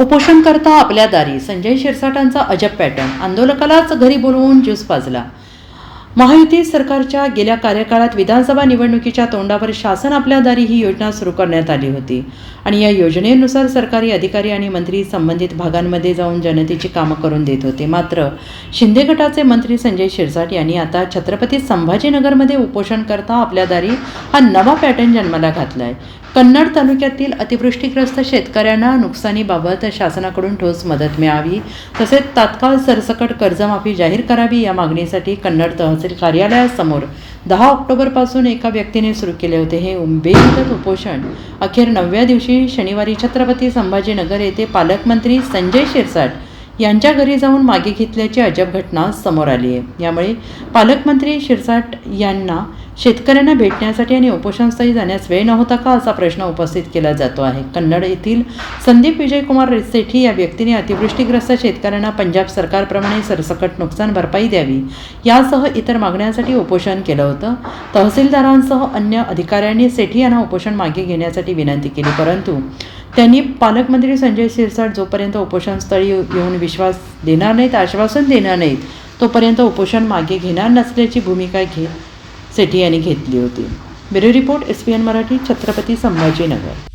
उपोषणकर्ता आपल्या दारी. संजय शिरसाटांचा अजब पॅटर्न. आंदोलकालाच घरी बोलवून ज्यूस पाजला. महायुती सरकारच्या गेल्या कार्यकाळात विधानसभा निवडणुकीच्या तोंडावर शासन आपल्या दारी ही योजना सुरू करण्यात आली होती. आणि या योजनेनुसार सरकारी अधिकारी आणि मंत्री संबंधित भागांमध्ये जाऊन जनतेची कामं करून देत होते. मात्र शिंदे गटाचे मंत्री संजय शिरसाट यांनी आता छत्रपती संभाजीनगरमध्ये उपोषण करता आपल्या दारी हा नवा पॅटर्न जन्माला घातला आहे कन्नड तालुक्यातील अतिवृष्टीग्रस्त शेतकऱ्यांना नुकसानीबाबत शासनाकडून ठोस मदत मिळावी तसेच तात्काळ सरसकट कर्जमाफी जाहीर करावी या मागणीसाठी कन्नड तहसील कार्यालयासमोर दहा ऑक्टोबरपासून एका व्यक्तीने सुरू केले होते. हे बेमुदत उपोषण अखेर नवव्या दिवशी शनिवारी छत्रपती संभाजीनगर येथे पालकमंत्री संजय शिरसाट यांच्या घरी जाऊन मागे घेतल्याची अजब घटना समोर आली आहे. यामुळे पालकमंत्री शिरसाट यांना शेतकऱ्यांना भेटण्यासाठी आणि उपोषणस्थळी जाण्यास वेळ नव्हता का असा प्रश्न उपस्थित केला जातो आहे. कन्नड येथील संदीप विजयकुमार सेठी या व्यक्तीने अतिवृष्टीग्रस्त शेतकऱ्यांना पंजाब सरकारप्रमाणे सरसकट नुकसान भरपाई द्यावी यासह इतर मागण्यांसाठी उपोषण केलं होतं. तहसीलदारांसह अन्य अधिकाऱ्यांनी सेठी यांना उपोषण मागे घेण्यासाठी विनंती केली परंतु त्यांनी पालकमंत्री संजय शिरसाट जोपर्यंत उपोषणस्थळी येऊन विश्वास देणार नाहीत आश्वासन देणार नाहीत तोपर्यंत उपोषण मागे घेणार नसल्याची भूमिका घेत सेठी यांनी घेतली होती. Bureau report S P N Marathi Chhatrapati Sambhajinagar.